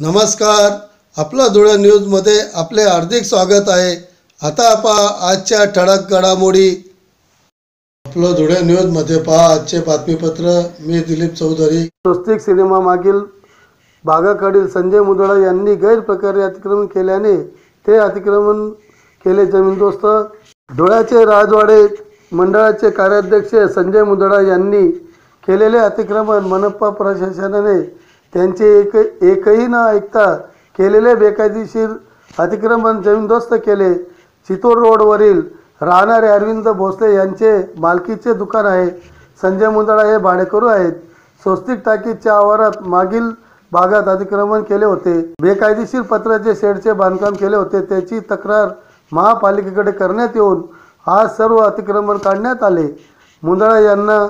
नमस्कार. आपला धुळे न्यूजमध्ये आपले हार्दिक स्वागत आहे. आता पहा आजच्या ठळक घडामोडी. आपलं धुळे न्यूजमध्ये पहा आजचे बातमीपत्र. मी दिलीप चौधरी. स्वस्तिक सिनेमा मागील भागाकडील संजय मुदळा यांनी गैरप्रकारे अतिक्रमण केल्याने ते अतिक्रमण केले जमीनदोस्त धुळ्याचे राजवाडे मंडळाचे कार्याध्यक्ष संजय मुदळा यांनी केलेले अतिक्रमण मनपा प्रशासनाने त्यांचे एक एकही न ऐकता केलेले बेकायदेशीर अतिक्रमण जमीनदोस्त केले. चितोड रोडवरील राहणारे अरविंद भोसले यांचे मालकीचे दुकान आहे. संजय मुंदळा हे भाडेकरू आहेत. स्वस्तिक टाकीच्या आवारात मागील भागात अतिक्रमण केले होते. बेकायदेशीर पत्राचे शेडचे बांधकाम केले होते. त्याची तक्रार महापालिकेकडे करण्यात येऊन आज सर्व अतिक्रमण काढण्यात आले. मुंदळा यांना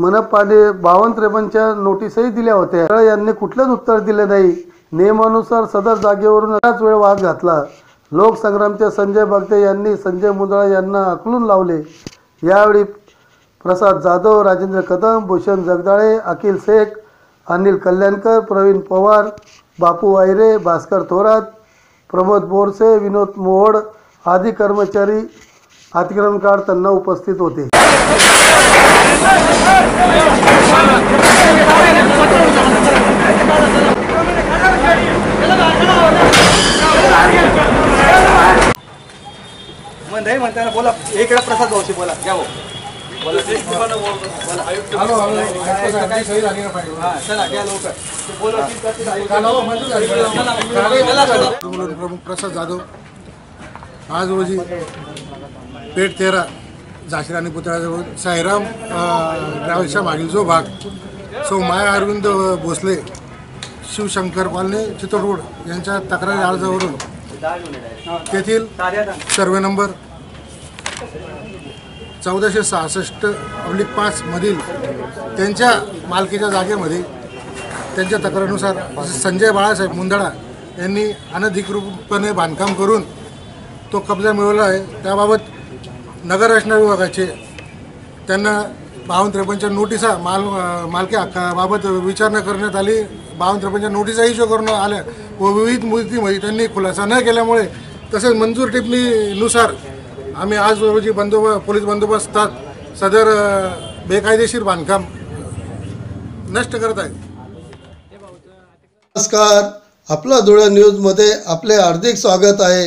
मनपाने बावन्न त्रेपन्नच्या नोटीसही दिल्या होत्या. मुंदळा यांनी कुठलंच उत्तर दिले नाही. नियमानुसार सदर जागेवरून बराच वेळ वाद घातला. लोकसंग्रामचे संजय बगते यांनी संजय मुंदळा यांना आकलून लावले. यावेळी प्रसाद जाधव राजेंद्र कदम भूषण जगदाळे अखिल शेख अनिल कल्याणकर प्रवीण पवार बापू वायरे भास्कर थोरात प्रमोद बोरसे विनोद मोहोड आदी कर्मचारी अतिक्रमण काढताना उपस्थित होते. नाही म्हणताना बोला. वेळा प्रसाद भाऊशी बोला. घ्या भाऊ बोला. हा चला घ्या लवकर. ते बोला की करतील आयुक्त. चला, चला. प्रमुख प्रसाद जाधव. आज रोजी पेठ तेरा. झाशी आणि पुतळ्याजवळ साईराम ट्रॅव्हल्सच्या मागील जो भाग सो माया अरविंद भोसले शिवशंकर कॉलनी चितोड रोड यांच्या तक्रारी अर्जावरून तेथील सर्वे नंबर चौदाशे सहासष्ट अब्लिक पाचमधील त्यांच्या मालकीच्या जागेमध्ये त्यांच्या तक्रारीनुसार संजय बाळासाहेब मुंदडा यांनी अनधिकृतपणे बांधकाम करून तो कब्जा मिळवला आहे. त्याबाबत नगर रचना विभागाचे त्यांना बावन्न त्रेपन्नच्या नोटिसा माल मालकी हक्काबाबत विचारणा करण्यात आली. बावन्न त्रेपन्नच्या नोटिसा इश्यू करून आल्या व विविध मुदतीमध्ये त्यांनी खुलासा न केल्यामुळे तसेच मंजूर टिप्पणीनुसार आम्ही आज रोजी बंदोबस्त पोलीस बंदोबस्तात सदर बेकायदेशीर बांधकाम नष्ट करत आहे नमस्कार. आपला धुळे न्यूजमध्ये आपले हार्दिक स्वागत आहे.